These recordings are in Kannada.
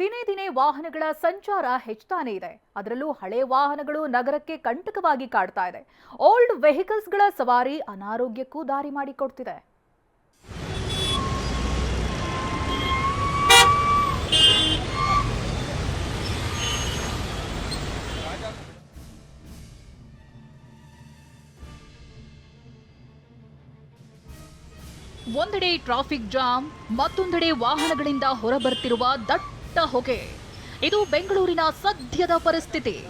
ದಿನೇ ದಿನೇ ವಾಹನಗಳ ಸಂಚಾರ ಹೆಚ್ಚುತ್ತಾನೆ ಇದೆ. ಅದರಲ್ಲೂ ಹಳೆ ವಾಹನಗಳು ನಗರಕ್ಕೆ ಕಂಟಕವಾಗಿ ಕಾಡ್ತಾ ಇದೆ. ಓಲ್ಡ್ ವೆಹಿಕಲ್ಸ್ಗಳ ಸವಾರಿ ಅನಾರೋಗ್ಯಕ್ಕೂ ದಾರಿ ಮಾಡಿಕೊಡ್ತಿದೆ. ಒಂದೆಡೆ ಟ್ರಾಫಿಕ್ ಜಾಮ್, ಮತ್ತೊಂದೆಡೆ ವಾಹನಗಳಿಂದ ಹೊರಬರ್ತಿರುವ ದಟ್ಟ ಹೊಗೆ. ಇದು ಬೆಂಗಳೂರಿನ ಸದ್ಯದ ಪರಿಸ್ಥಿತಿ.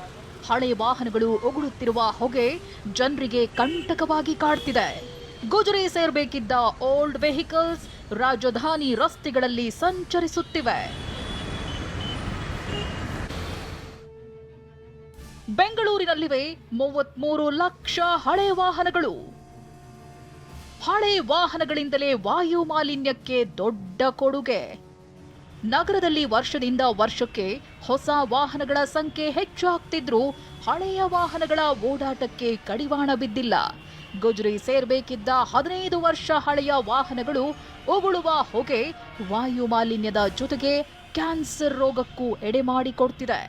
ಹಳೆ ವಾಹನಗಳು ಉಗುಳುತ್ತಿರುವ ಹೊಗೆ ಜನರಿಗೆ ಕಂಟಕವಾಗಿ ಕಾಡ್ತಿದೆ. ಗುಜರಿ ಸೇರಬೇಕಿದ್ದ ಓಲ್ಡ್ ವೆಹಿಕಲ್ಸ್ ರಾಜಧಾನಿ ರಸ್ತೆಗಳಲ್ಲಿ ಸಂಚರಿಸುತ್ತಿವೆ. ಬೆಂಗಳೂರಿನಲ್ಲಿವೆ ಮೂವತ್ಮೂರು ಲಕ್ಷ ಹಳೆ ವಾಹನಗಳು. ಹಳೆ ವಾಹನಗಳಿಂದಲೇ ವಾಯು ಮಾಲಿನ್ಯಕ್ಕೆ ದೊಡ್ಡ ಕೊಡುಗೆ. ನಗರದಲ್ಲಿ ವರ್ಷದಿಂದ ವರ್ಷಕ್ಕೆ ಹೊಸ ವಾಹನಗಳ ಸಂಖ್ಯೆ ಹೆಚ್ಚಾಗ್ತಿದ್ರೂ ಹಳೆಯ ವಾಹನಗಳ ಓಡಾಟಕ್ಕೆ ಕಡಿವಾಣ ಬಿದ್ದಿಲ್ಲ. ಗುಜರಿ ಸೇರ್ಬೇಕಿದ್ದ ಹದಿನೈದು ವರ್ಷ ಹಳೆಯ ವಾಹನಗಳು ಉಗುಳುವ ಹೊಗೆ ವಾಯು ಮಾಲಿನ್ಯದ ಜೊತೆಗೆ ಕ್ಯಾನ್ಸರ್ ರೋಗಕ್ಕೂ ಎಡೆಮಾಡಿಕೊಡ್ತಿದೆ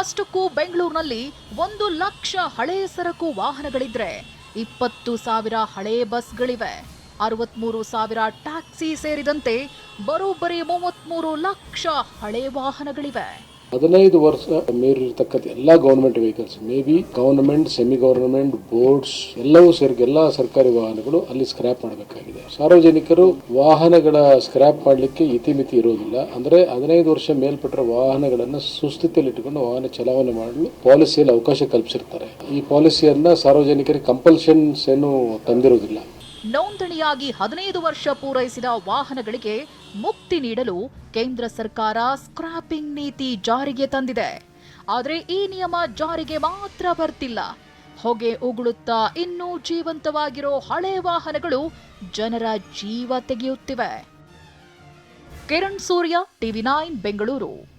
ಅಷ್ಟಕ್ಕೂ ಬೆಂಗಳೂರಿನಲ್ಲಿ ಒಂದು ಲಕ್ಷ ಹಳೆ ಸರಕು ವಾಹನಗಳಿದ್ರೆ ಇಪ್ಪತ್ತು ಸಾವಿರ ಹಳೆ ಬಸ್ಗಳಿವೆ. ಅರವತ್ಮೂರು ಸಾವಿರ ಟ್ಯಾಕ್ಸಿ ಸೇರಿದಂತೆ ಬರೋಬ್ಬರಿ ಮೂವತ್ಮೂರು ಲಕ್ಷ ಹಳೆ ವಾಹನಗಳಿವೆ. ಹದಿನೈದು ವರ್ಷ ಮೀರಿರ್ತಕ್ಕಂಥ ಎಲ್ಲ government vehicles maybe government semi government boards ಎಲ್ಲವೂ ಸೇರಿ ಎಲ್ಲ ಸರ್ಕಾರಿ ವಾಹನಗಳು ಅಲ್ಲಿ ಸ್ಕ್ರಾಪ್ ಮಾಡಬೇಕಾಗಿದೆ. ಸಾರ್ವಜನಿಕರು ವಾಹನಗಳ ಸ್ಕ್ರಾಪ್ ಮಾಡಲಿಕ್ಕೆ ಇತಿಮಿತಿ ಇರೋದಿಲ್ಲ. ಅಂದ್ರೆ ಹದಿನೈದು ವರ್ಷ ಮೇಲ್ಪಟ್ಟರೆ ವಾಹನಗಳನ್ನು ಸುಸ್ಥಿತಿಯಲ್ಲಿ ಇಟ್ಟುಕೊಂಡು ವಾಹನ ಚಲಾವಣೆ ಮಾಡಲು ಪಾಲಿಸಿಯಲ್ಲಿ ಅವಕಾಶ ಕಲ್ಪಿಸಿರ್ತಾರೆ. ಈ ಪಾಲಿಸಿಯನ್ನ ಸಾರ್ವಜನಿಕರಿಗೆ ಕಂಪಲ್ಷನ್ಸ್ ಏನು ತಂದಿರೋದಿಲ್ಲ. ನೋಂದಣಿಯಾಗಿ ಹದಿನೈದು ವರ್ಷ ಪೂರೈಸಿದ ವಾಹನಗಳಿಗೆ ಮುಕ್ತಿ ನೀಡಲು ಕೇಂದ್ರ ಸರ್ಕಾರ ಸ್ಕ್ರಾಪಿಂಗ್ ನೀತಿ ಜಾರಿಗೆ ತಂದಿದೆ. ಆದರೆ ಈ ನಿಯಮ ಜಾರಿಗೆ ಮಾತ್ರ ಬರ್ತಿಲ್ಲ. ಹೊಗೆ ಉಗುಳುತ್ತಾ ಇನ್ನೂ ಜೀವಂತವಾಗಿರೋ ಹಳೆ ವಾಹನಗಳು ಜನರ ಜೀವ ತೆಗೆಯುತ್ತಿವೆ. Kiran Surya, TV nine, Bengaluru.